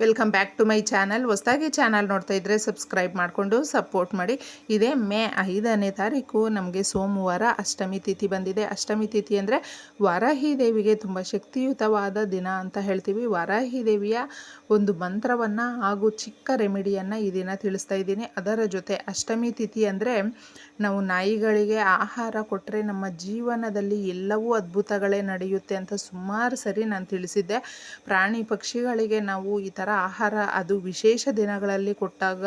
Welcome back to my channel ಹೊಸದಾಗಿ channel ನೋಡ್ತಾ ಇದ್ದರೆ ಸಬ್ಸ್ಕ್ರೈಬ್ ಮಾಡಿಕೊಂಡು ಸಪೋರ್ಟ್ ಮಾಡಿ. ಇದೇ ಮೇ ಐದನೇ ತಾರೀಕು ನಮಗೆ ಸೋಮವಾರ ಅಷ್ಟಮಿ ತಿಥಿ ಬಂದಿದೆ. ಅಷ್ಟಮಿ ತಿಥಿ ಅಂದರೆ ವಾರಾಹಿ ದೇವಿಗೆ ತುಂಬ ಶಕ್ತಿಯುತವಾದ ದಿನ ಅಂತ ಹೇಳ್ತೀವಿ. ವಾರಾಹಿ ದೇವಿಯ ಒಂದು ಮಂತ್ರವನ್ನು ಹಾಗೂ ಚಿಕ್ಕ ರೆಮಿಡಿಯನ್ನು ಈ ದಿನ ತಿಳಿಸ್ತಾ ಇದ್ದೀನಿ. ಅದರ ಜೊತೆ ಅಷ್ಟಮಿ ತಿಥಿ ಅಂದರೆ ನಾವು ನಾಯಿಗಳಿಗೆ ಆಹಾರ ಕೊಟ್ಟರೆ ನಮ್ಮ ಜೀವನದಲ್ಲಿ ಎಲ್ಲವೂ ಅದ್ಭುತಗಳೇ ನಡೆಯುತ್ತೆ ಅಂತ ಸುಮಾರು ಸರಿ ನಾನು ತಿಳಿಸಿದ್ದೆ. ಪ್ರಾಣಿ ಪಕ್ಷಿಗಳಿಗೆ ನಾವು ಈ ಥರ ಆಹಾರ ಅದು ವಿಶೇಷ ದಿನಗಳಲ್ಲಿ ಕೊಟ್ಟಾಗ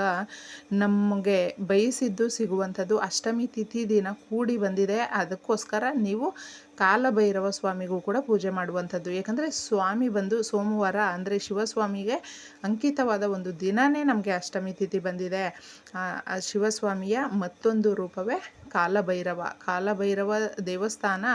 ನಮಗೆ ಬಯಸಿದ್ದು ಸಿಗುವಂಥದ್ದು ಅಷ್ಟಮಿ ತಿಥಿ ದಿನ ಕೂಡಿ ಬಂದಿದೆ. ಅದಕ್ಕೋಸ್ಕರ ನೀವು ಕಾಲಭೈರವ ಸ್ವಾಮಿಗೂ ಕೂಡ ಪೂಜೆ ಮಾಡುವಂಥದ್ದು. ಯಾಕಂದರೆ ಸ್ವಾಮಿ ಬಂದು ಸೋಮವಾರ ಅಂದರೆ ಶಿವಸ್ವಾಮಿಗೆ ಅಂಕಿತವಾದ ಒಂದು ದಿನವೇ ನಮಗೆ ಅಷ್ಟಮಿ ತಿಥಿ ಬಂದಿದೆ. ಶಿವಸ್ವಾಮಿಯ ಮತ್ತೊಂದು ರೂಪವೇ ಕಾಲಭೈರವ. ಕಾಲಭೈರವ ದೇವಸ್ಥಾನ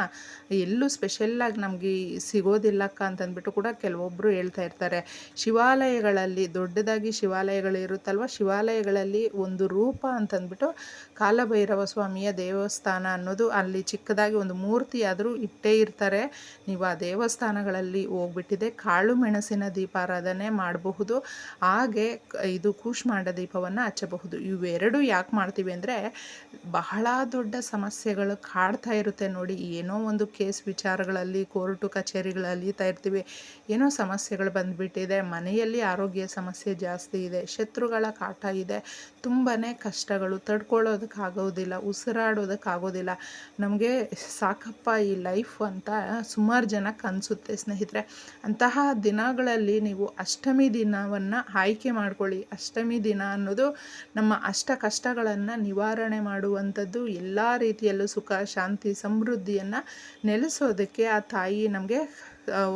ಎಲ್ಲೂ ಸ್ಪೆಷಲ್ಲಾಗಿ ನಮಗೆ ಸಿಗೋದಿಲ್ಲಕ್ಕ ಅಂತಂದ್ಬಿಟ್ಟು ಕೂಡ ಕೆಲವೊಬ್ಬರು ಹೇಳ್ತಾ ಇರ್ತಾರೆ. ಶಿವಾಲಯಗಳಲ್ಲಿ, ದೊಡ್ಡದಾಗಿ ಶಿವಾಲಯಗಳು ಇರುತ್ತಲ್ವ, ಶಿವಾಲಯಗಳಲ್ಲಿ ಒಂದು ರೂಪ ಅಂತಂದ್ಬಿಟ್ಟು ಕಾಲಭೈರವ ಸ್ವಾಮಿಯ ದೇವಸ್ಥಾನ ಅನ್ನೋದು ಅಲ್ಲಿ ಚಿಕ್ಕದಾಗಿ ಒಂದು ಮೂರ್ತಿ ಆದರೂ ಇಟ್ಟೇ ಇರ್ತಾರೆ. ನೀವು ಆ ದೇವಸ್ಥಾನಗಳಲ್ಲಿ ಹೋಗ್ಬಿಟ್ಟಿದೆ. ಕಾಳು ಮೆಣಸಿನ ದೀಪಾರಾಧನೆ ಮಾಡಬಹುದು. ಹಾಗೆ ಇದು ಕೂಷ್ಮಾಂಡ ದೀಪವನ್ನು ಹಚ್ಚಬಹುದು. ಇವೆರಡು ಯಾಕೆ ಮಾಡ್ತೀವಿ ಅಂದರೆ ಬಹಳ ದೊಡ್ಡ ಸಮಸ್ಯೆಗಳು ಕಾಡ್ತಾ ಇರುತ್ತೆ ನೋಡಿ. ಏನೋ ಒಂದು ಕೇಸ್ ವಿಚಾರಗಳಲ್ಲಿ, ಕೋರ್ಟು ಕಚೇರಿಗಳಲ್ಲಿ ಇರ್ತೀವಿ. ಏನೋ ಸಮಸ್ಯೆಗಳು ಬಂದುಬಿಟ್ಟಿದೆ. ಮನೆಯಲ್ಲಿ ಆರೋಗ್ಯ ಸಮಸ್ಯೆ ಜಾಸ್ತಿ ಇದೆ. ಶತ್ರುಗಳ ಕಾಟ ಇದೆ. ತುಂಬಾ ಕಷ್ಟಗಳು. ತಡ್ಕೊಳ್ಳೋದಕ್ಕಾಗೋದಿಲ್ಲ. ಉಸಿರಾಡೋದಕ್ಕಾಗೋದಿಲ್ಲ. ನಮಗೆ ಸಾಕಪ್ಪ ಈ ಲೈಫ್ ಅಂತ ಸುಮಾರು ಜನಕ್ಕೆ ಅನಿಸುತ್ತೆ ಸ್ನೇಹಿತರೆ. ಅಂತಹ ದಿನಗಳಲ್ಲಿ ನೀವು ಅಷ್ಟಮಿ ದಿನವನ್ನು ಆಯ್ಕೆ ಮಾಡ್ಕೊಳ್ಳಿ. ಅಷ್ಟಮಿ ದಿನ ಅನ್ನೋದು ನಮ್ಮ ಅಷ್ಟ ಕಷ್ಟಗಳನ್ನು ನಿವಾರಣೆ ಮಾಡುವಂಥದ್ದು, ಎಲ್ಲ ರೀತಿಯಲ್ಲೂ ಸುಖ, ಶಾಂತಿ, ಸಮೃದ್ಧಿಯನ್ನು ನೆಲೆಸೋದಕ್ಕೆ ಆ ತಾಯಿ ನಮಗೆ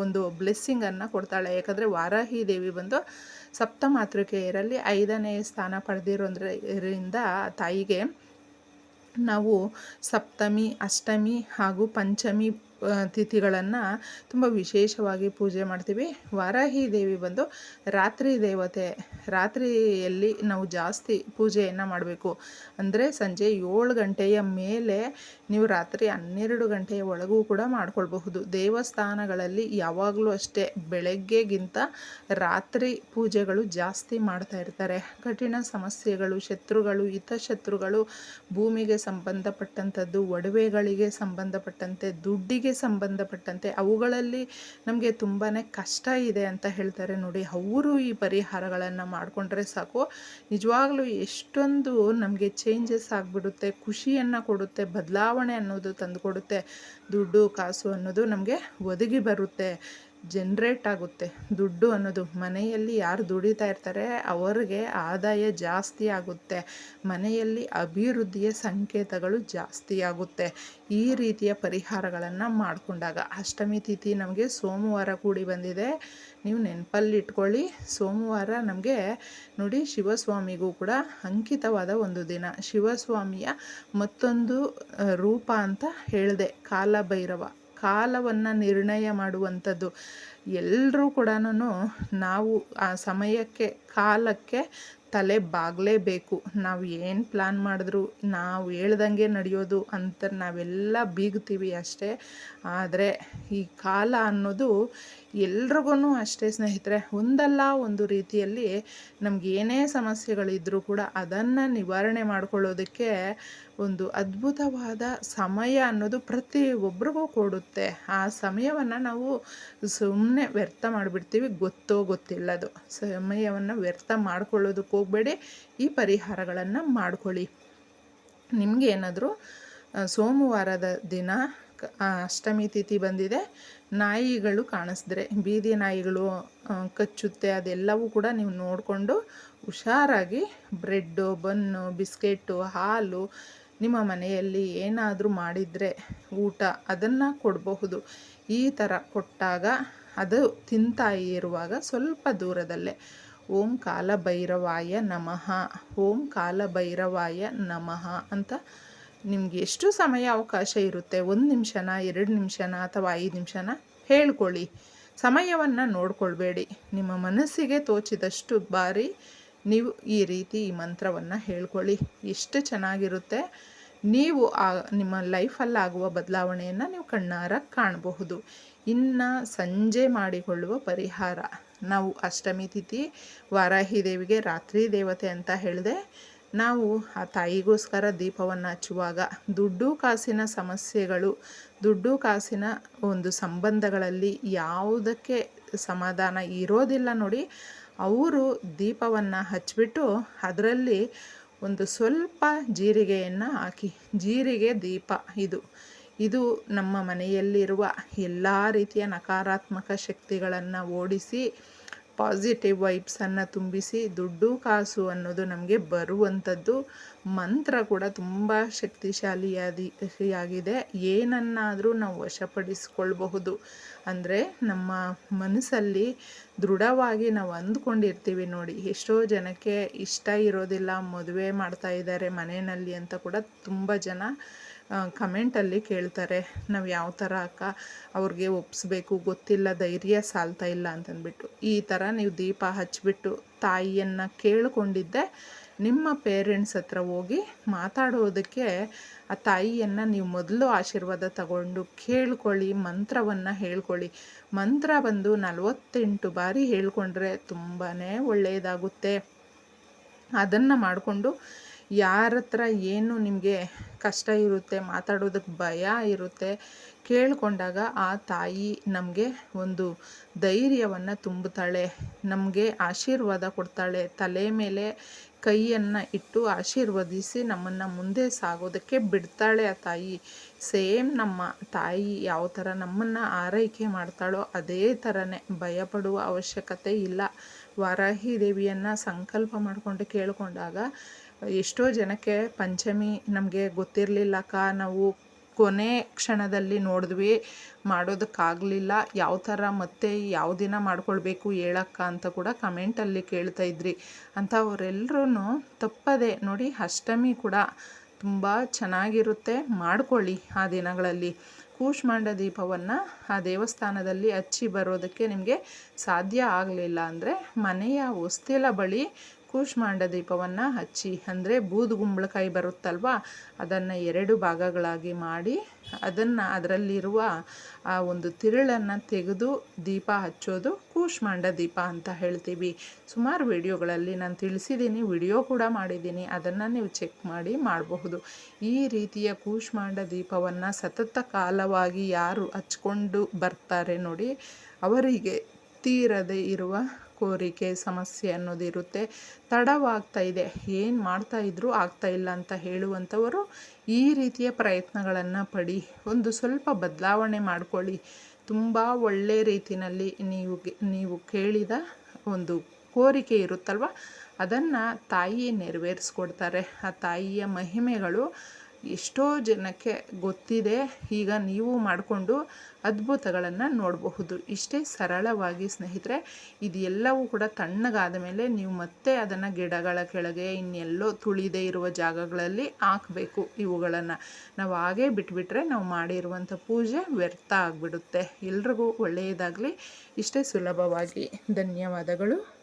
ಒಂದು ಬ್ಲೆಸ್ಸಿಂಗನ್ನು ಕೊಡ್ತಾಳೆ. ಯಾಕಂದರೆ ವಾರಾಹಿ ದೇವಿ ಬಂದು ಸಪ್ತ ಮಾತೃಕೆಯರಲ್ಲಿ ಐದನೇ ಸ್ಥಾನ ಪಡೆದಿರೋದ್ರಿಂದ ತಾಯಿಗೆ ನಾವು ಸಪ್ತಮಿ ಅಷ್ಟಮಿ ಹಾಗೂ ಪಂಚಮಿ ತಿಥಿಗಳನ್ನು ತುಂಬ ವಿಶೇಷವಾಗಿ ಪೂಜೆ ಮಾಡ್ತೀವಿ. ವಾರಾಹಿ ದೇವಿ ಬಂದು ರಾತ್ರಿ ದೇವತೆ, ರಾತ್ರಿಯಲ್ಲಿ ನಾವು ಜಾಸ್ತಿ ಪೂಜೆಯನ್ನು ಮಾಡಬೇಕು. ಅಂದರೆ ಸಂಜೆ ಏಳು ಗಂಟೆಯ ಮೇಲೆ ನೀವು ರಾತ್ರಿ ಹನ್ನೆರಡು ಗಂಟೆಯ ಒಳಗೂ ಕೂಡ ಮಾಡ್ಕೊಳ್ಬಹುದು. ದೇವಸ್ಥಾನಗಳಲ್ಲಿ ಯಾವಾಗಲೂ ಅಷ್ಟೇ ಬೆಳಗ್ಗೆಗಿಂತ ರಾತ್ರಿ ಪೂಜೆಗಳು ಜಾಸ್ತಿ ಮಾಡ್ತಾ ಇರ್ತಾರೆ. ಕಠಿಣ ಸಮಸ್ಯೆಗಳು, ಶತ್ರುಗಳು, ಹಿತಶತ್ರುಗಳು ಭೂಮಿಗೆ ಸಂಬಂಧಪಟ್ಟಂಥದ್ದು, ಒಡವೆಗಳಿಗೆ ಸಂಬಂಧಪಟ್ಟಂತೆ ದುಡ್ಡಿಗೆ ಸಂಬಂಧಪಟ್ಟಂತೆ ಅವುಗಳಲ್ಲಿ ನಮಗೆ ತುಂಬಾ ಕಷ್ಟ ಇದೆ ಅಂತ ಹೇಳ್ತಾರೆ ನೋಡಿ. ಅವರು ಈ ಪರಿಹಾರಗಳನ್ನು ಮಾಡಿಕೊಂಡ್ರೆ ಸಾಕು. ನಿಜವಾಗ್ಲೂ ಎಷ್ಟೊಂದು ನಮಗೆ ಚೇಂಜಸ್ ಆಗಿಬಿಡುತ್ತೆ. ಖುಷಿಯನ್ನು ಕೊಡುತ್ತೆ. ಬದಲಾವಣೆ ಅನ್ನೋದು ತಂದುಕೊಡುತ್ತೆ. ದುಡ್ಡು, ಕಾಸು ಅನ್ನೋದು ನಮಗೆ ಒದಗಿ ಬರುತ್ತೆ. ಜನ್ರೇಟ್ ಆಗುತ್ತೆ. ದುಡ್ಡು ಅನ್ನೋದು ಮನೆಯಲ್ಲಿ ಯಾರು ದುಡಿತಾ ಇರ್ತಾರೆ ಅವರಿಗೆ ಆದಾಯ ಜಾಸ್ತಿ ಆಗುತ್ತೆ. ಮನೆಯಲ್ಲಿ ಅಭಿವೃದ್ಧಿಯ ಸಂಕೇತಗಳು ಜಾಸ್ತಿ ಆಗುತ್ತೆ. ಈ ರೀತಿಯ ಪರಿಹಾರಗಳನ್ನು ಮಾಡಿಕೊಂಡಾಗ ಅಷ್ಟಮಿ ತಿಥಿ ನಮಗೆ ಸೋಮವಾರ ಕೂಡಿ ಬಂದಿದೆ. ನೀವು ನೆನಪಲ್ಲಿ ಇಟ್ಕೊಳ್ಳಿ. ಸೋಮವಾರ ನಮಗೆ ನೋಡಿ ಶಿವಸ್ವಾಮಿಗೂ ಕೂಡ ಅಂಕಿತವಾದ ಒಂದು ದಿನ. ಶಿವಸ್ವಾಮಿಯ ಮತ್ತೊಂದು ರೂಪ ಅಂತ ಹೇಳಿದೆ. ಕಾಲಭೈರವ. ಕಾಲವನ್ನು ನಿರ್ಣಯ ಮಾಡುವಂಥದ್ದು. ಎಲ್ಲರೂ ಕೂಡ ನಾವು ಆ ಸಮಯಕ್ಕೆ, ಕಾಲಕ್ಕೆ ತಲೆ ಬಾಗಲೇಬೇಕು. ನಾವು ಏನು ಪ್ಲ್ಯಾನ್ ಮಾಡಿದ್ರು, ನಾವು ಹೇಳ್ದಂಗೆ ನಡೆಯೋದು ಅಂತ ನಾವೆಲ್ಲ ಬೀಗ್ತೀವಿ ಅಷ್ಟೇ. ಆದರೆ ಈ ಕಾಲ ಅನ್ನೋದು ಎಲ್ರಿಗೂ ಅಷ್ಟೇ ಸ್ನೇಹಿತರೆ, ಒಂದಲ್ಲ ಒಂದು ರೀತಿಯಲ್ಲಿ ನಮ್ಗೆ ಏನೇ ಸಮಸ್ಯೆಗಳಿದ್ರೂ ಕೂಡ ಅದನ್ನು ನಿವಾರಣೆ ಮಾಡ್ಕೊಳ್ಳೋದಕ್ಕೆ ಒಂದು ಅದ್ಭುತವಾದ ಸಮಯ ಅನ್ನೋದು ಪ್ರತಿ ಒಬ್ರಿಗೂ ಕೊಡುತ್ತೆ. ಆ ಸಮಯವನ್ನು ನಾವು ಸುಮ್ಮನೆ ವ್ಯರ್ಥ ಮಾಡಿಬಿಡ್ತೀವಿ. ಗೊತ್ತೋ ಗೊತ್ತಿಲ್ಲದು ಸಮಯವನ್ನು ವ್ಯರ್ಥ ಮಾಡ್ಕೊಳ್ಳೋದಕ್ಕೆ ಹೋಗಬೇಡಿ. ಈ ಪರಿಹಾರಗಳನ್ನು ಮಾಡ್ಕೊಳ್ಳಿ. ನಿಮಗೆ ಏನಾದರೂ ಸೋಮವಾರದ ದಿನ ಅಷ್ಟಮಿ ತಿಥಿ ಬಂದಿದೆ. ನಾಯಿಗಳು ಕಾಣಿಸಿದ್ರೆ, ಬೀದಿ ನಾಯಿಗಳು ಕಚ್ಚುತ್ತೆ ಅದೆಲ್ಲವೂ ಕೂಡ ನೀವು ನೋಡಿಕೊಂಡು ಹುಷಾರಾಗಿ ಬ್ರೆಡ್ಡು, ಬನ್ನು, ಬಿಸ್ಕೆಟ್ಟು, ಹಾಲು ನಿಮ್ಮ ಮನೆಯಲ್ಲಿ ಏನಾದರೂ ಮಾಡಿದರೆ ಊಟ ಅದನ್ನು ಕೊಡಬಹುದು. ಈ ಥರ ಕೊಟ್ಟಾಗ ಅದು ತಿಂತಾ ಇರುವಾಗ ಸ್ವಲ್ಪ ದೂರದಲ್ಲೇ. ಓಂ ಕಾಲಭೈರವಾಯ ನಮಃ. ಓಂ ಕಾಲಭೈರವಾಯ ನಮಃ ಅಂತ ನಿಮ್ಗೆ ಎಷ್ಟು ಸಮಯ ಅವಕಾಶ ಇರುತ್ತೆ? ಒಂದು ನಿಮಿಷನ, ಎರಡು ನಿಮಿಷನ ಅಥವಾ ಐದು ನಿಮಿಷನ? ಹೇಳ್ಕೊಳ್ಳಿ. ಸಮಯವನ್ನು ನೋಡ್ಕೊಳ್ಬೇಡಿ. ನಿಮ್ಮ ಮನಸ್ಸಿಗೆ ತೋಚಿದಷ್ಟು ಬಾರಿ ನೀವು ಈ ರೀತಿ ಈ ಮಂತ್ರವನ್ನು ಹೇಳ್ಕೊಳ್ಳಿ. ಎಷ್ಟು ಚೆನ್ನಾಗಿರುತ್ತೆ. ನೀವು ಆ ನಿಮ್ಮ ಲೈಫಲ್ಲಾಗುವ ಬದಲಾವಣೆಯನ್ನು ನೀವು ಕಣ್ಣಾರ ಕಾಣಬಹುದು. ಇನ್ನು ಸಂಜೆ ಮಾಡಿಕೊಳ್ಳುವ ಪರಿಹಾರ. ನಾವು ಅಷ್ಟಮಿ ತಿಥಿ ವಾರಾಹಿ ದೇವಿಗೆ ರಾತ್ರಿ ದೇವತೆ ಅಂತ ಹೇಳಿದೆ, ನಾವು ಆ ತಾಯಿಗೋಸ್ಕರ ದೀಪವನ್ನು ಹಚ್ಚುವಾಗ ದುಡ್ಡು ಕಾಸಿನ ಸಮಸ್ಯೆಗಳು, ದುಡ್ಡು ಕಾಸಿನ ಒಂದು ಸಂಬಂಧಗಳಲ್ಲಿ ಯಾವುದಕ್ಕೆ ಸಮಾಧಾನ ಇರೋದಿಲ್ಲ ನೋಡಿ, ಅವರು ದೀಪವನ್ನು ಹಚ್ಚಿಬಿಟ್ಟು ಅದರಲ್ಲಿ ಒಂದು ಸ್ವಲ್ಪ ಜೀರಿಗೆಯನ್ನು ಹಾಕಿ, ಜೀರಿಗೆ ದೀಪ ಇದು. ಇದು ನಮ್ಮ ಮನೆಯಲ್ಲಿರುವ ಎಲ್ಲ ರೀತಿಯ ನಕಾರಾತ್ಮಕ ಶಕ್ತಿಗಳನ್ನು ಓಡಿಸಿ ಪಾಸಿಟಿವ್ ವೈಬ್ಸನ್ನು ತುಂಬಿಸಿ, ದುಡ್ಡು ಕಾಸು ಅನ್ನೋದು ನಮಗೆ ಬರುವಂಥದ್ದು ಮಂತ್ರ ಕೂಡ ತುಂಬ ಶಕ್ತಿಶಾಲಿಯಾದಿಯಾಗಿದೆ. ಏನನ್ನಾದರೂ ನಾವು ವಶಪಡಿಸ್ಕೊಳ್ಬಹುದು. ಅಂದರೆ ನಮ್ಮ ಮನಸ್ಸಲ್ಲಿ ದೃಢವಾಗಿ ನಾವು ಅಂದ್ಕೊಂಡಿರ್ತೀವಿ ನೋಡಿ, ಎಷ್ಟೋ ಜನಕ್ಕೆ ಇಷ್ಟ ಇರೋದಿಲ್ಲ, ಮದುವೆ ಮಾಡ್ತಾ ಇದ್ದಾರೆ ಮನೆಯಲ್ಲಿ ಅಂತ ಕೂಡ ತುಂಬ ಜನ ಕಮೆಂಟಲ್ಲಿ ಕೇಳ್ತಾರೆ, ನಾವು ಯಾವ ಥರ ಅಕ್ಕ? ಅವ್ರಿಗೆ ಒಪ್ಪಿಸ್ಬೇಕು ಗೊತ್ತಿಲ್ಲ, ಧೈರ್ಯ ಸಾಲ್ತಾ ಇಲ್ಲ ಅಂತಂದ್ಬಿಟ್ಟು. ಈ ಥರ ನೀವು ದೀಪ ಹಚ್ಚಿಬಿಟ್ಟು ತಾಯಿಯನ್ನು ಕೇಳಿಕೊಂಡಿದ್ದೆ, ನಿಮ್ಮ ಪೇರೆಂಟ್ಸ್ ಹತ್ರ ಹೋಗಿ ಮಾತಾಡೋದಕ್ಕೆ ಆ ತಾಯಿಯನ್ನು ನೀವು ಮೊದಲು ಆಶೀರ್ವಾದ ತಗೊಂಡು ಕೇಳ್ಕೊಳ್ಳಿ, ಮಂತ್ರವನ್ನು ಹೇಳ್ಕೊಳ್ಳಿ. ಮಂತ್ರ ಬಂದು ನಲವತ್ತೆಂಟು ಬಾರಿ ಹೇಳ್ಕೊಂಡ್ರೆ ತುಂಬಾ ಒಳ್ಳೆಯದಾಗುತ್ತೆ ಅದನ್ನು ಮಾಡಿಕೊಂಡು ಯಾರ ಹತ್ರ ಏನು ನಿಮಗೆ ಕಷ್ಟ ಇರುತ್ತೆ ಮಾತಾಡೋದಕ್ಕೆ ಭಯ ಇರುತ್ತೆ, ಕೇಳಿಕೊಂಡಾಗ ಆ ತಾಯಿ ನಮಗೆ ಒಂದು ಧೈರ್ಯವನ್ನು ತುಂಬುತ್ತಾಳೆ, ನಮಗೆ ಆಶೀರ್ವಾದ ಕೊಡ್ತಾಳೆ. ತಲೆ ಮೇಲೆ ಕೈಯನ್ನು ಇಟ್ಟು ಆಶೀರ್ವದಿಸಿ ನಮ್ಮನ್ನು ಮುಂದೆ ಸಾಗೋದಕ್ಕೆ ಬಿಡ್ತಾಳೆ ಆ ತಾಯಿ. ಸೇಮ್ ನಮ್ಮ ತಾಯಿ ಯಾವ ಥರ ನಮ್ಮನ್ನು ಆರೈಕೆ ಮಾಡ್ತಾಳೋ ಅದೇ ಥರನೇ ಭಯಪಡುವ ಅವಶ್ಯಕತೆ ಇಲ್ಲ. ವಾರಾಹಿ ದೇವಿಯನ್ನು ಸಂಕಲ್ಪ ಮಾಡಿಕೊಂಡು ಕೇಳಿಕೊಂಡಾಗ ಎಷ್ಟೋ ಜನಕ್ಕೆ ಪಂಚಮಿ ನಮಗೆ ಗೊತ್ತಿರಲಿಲ್ಲಕ್ಕ ನಾವು ಕೊನೆ ಕ್ಷಣದಲ್ಲಿ ನೋಡಿದ್ವಿ, ಮಾಡೋದಕ್ಕಾಗಲಿಲ್ಲ. ಯಾವ ಥರ ಮತ್ತೆ ಯಾವ ದಿನ ಮಾಡ್ಕೊಳ್ಬೇಕು ಹೇಳಕ್ಕ ಅಂತ ಕೂಡ ಕಮೆಂಟಲ್ಲಿ ಕೇಳ್ತಾ ಇದ್ರಿ. ಅಂಥವರೆಲ್ಲರೂ ತಪ್ಪದೆ ನೋಡಿ ಅಷ್ಟಮಿ ಕೂಡ ತುಂಬ ಚೆನ್ನಾಗಿರುತ್ತೆ, ಮಾಡ್ಕೊಳ್ಳಿ ಆ ದಿನಗಳಲ್ಲಿ. ಕೂಷ್ಮಾಂಡ ದೀಪವನ್ನು ಆ ದೇವಸ್ಥಾನದಲ್ಲಿ ಹಚ್ಚಿ ಬರೋದಕ್ಕೆ ನಿಮಗೆ ಸಾಧ್ಯ ಆಗಲಿಲ್ಲ ಅಂದರೆ ಮನೆಯ ಹೊಸ್ತಿಲ ಬಳಿ ಕೂಷ್ಮಾಂಡ ದೀಪವನ್ನು ಹಚ್ಚಿ, ಅಂದರೆ ಬೂದುಗುಂಬಳಕಾಯಿ ಬರುತ್ತಲ್ವ, ಅದನ್ನು ಎರಡು ಭಾಗಗಳಾಗಿ ಮಾಡಿ, ಅದನ್ನು ಅದರಲ್ಲಿರುವ ಆ ಒಂದು ತಿರುಳನ್ನು ತೆಗೆದು ದೀಪ ಹಚ್ಚೋದು ಕೂಷ್ಮಾಂಡ ದೀಪ ಅಂತ ಹೇಳ್ತೀವಿ. ಸುಮಾರು ವಿಡಿಯೋಗಳಲ್ಲಿ ನಾನು ತಿಳಿಸಿದ್ದೀನಿ ವಿಡಿಯೋ ಕೂಡ ಮಾಡಿದ್ದೀನಿ ಅದನ್ನು ನೀವು ಚೆಕ್ ಮಾಡಿ ಮಾಡಬಹುದು. ಈ ರೀತಿಯ ಕೂಷ್ಮಾಂಡ ದೀಪವನ್ನು ಸತತ ಕಾಲವಾಗಿ ಯಾರು ಹಚ್ಕೊಂಡು ಬರ್ತಾರೆ ನೋಡಿ, ಅವರಿಗೆ ತೀರದೆ ಇರುವ ಕೋರಿಕೆ, ಸಮಸ್ಯೆ ಅನ್ನೋದಿರುತ್ತೆ ತಡವಾಗ್ತಾ ಇದೆ. ಏನು ಮಾಡ್ತಾ ಇದ್ರೂ ಆಗ್ತಾ ಇಲ್ಲ ಅಂತ ಹೇಳುವಂಥವರು ಈ ರೀತಿಯ ಪ್ರಯತ್ನಗಳನ್ನು ಪಡಿ. ಒಂದು ಸ್ವಲ್ಪ ಬದಲಾವಣೆ ಮಾಡಿಕೊಳ್ಳಿ. ತುಂಬ ಒಳ್ಳೆ ರೀತಿಯಲ್ಲಿ ನೀವು ನೀವು ಕೇಳಿದ ಒಂದು ಕೋರಿಕೆ ಇರುತ್ತಲ್ವ? ಅದನ್ನು ತಾಯಿ ನೆರವೇರಿಸ್ಕೊಡ್ತಾರೆ. ಆ ತಾಯಿಯ ಮಹಿಮೆಗಳು ಎಷ್ಟೋ ಜನಕ್ಕೆ ಗೊತ್ತಿದೆ, ಈಗ ನೀವು ಮಾಡಿಕೊಂಡು ಅದ್ಭುತಗಳನ್ನು ನೋಡಬಹುದು. ಇಷ್ಟೇ ಸರಳವಾಗಿ ಸ್ನೇಹಿತರೆ ಇದೆಲ್ಲವೂ ಕೂಡ ತಣ್ಣಗಾದ ಮೇಲೆ ನೀವು ಮತ್ತೆ ಅದನ್ನು ಗಿಡಗಳ ಕೆಳಗೆ, ಇನ್ನೆಲ್ಲೋ ತುಳಿದೇ ಇರುವ ಜಾಗಗಳಲ್ಲಿ ಹಾಕಬೇಕು ಇವುಗಳನ್ನು. ನಾವು ಹಾಗೇ ಬಿಟ್ಬಿಟ್ರೆ ನಾವು ಮಾಡಿರುವಂಥ ಪೂಜೆ ವ್ಯರ್ಥ ಆಗಿಬಿಡುತ್ತೆ. ಎಲ್ರಿಗೂ ಒಳ್ಳೆಯದಾಗಲಿ. ಇಷ್ಟೇ ಸುಲಭವಾಗಿ. ಧನ್ಯವಾದಗಳು.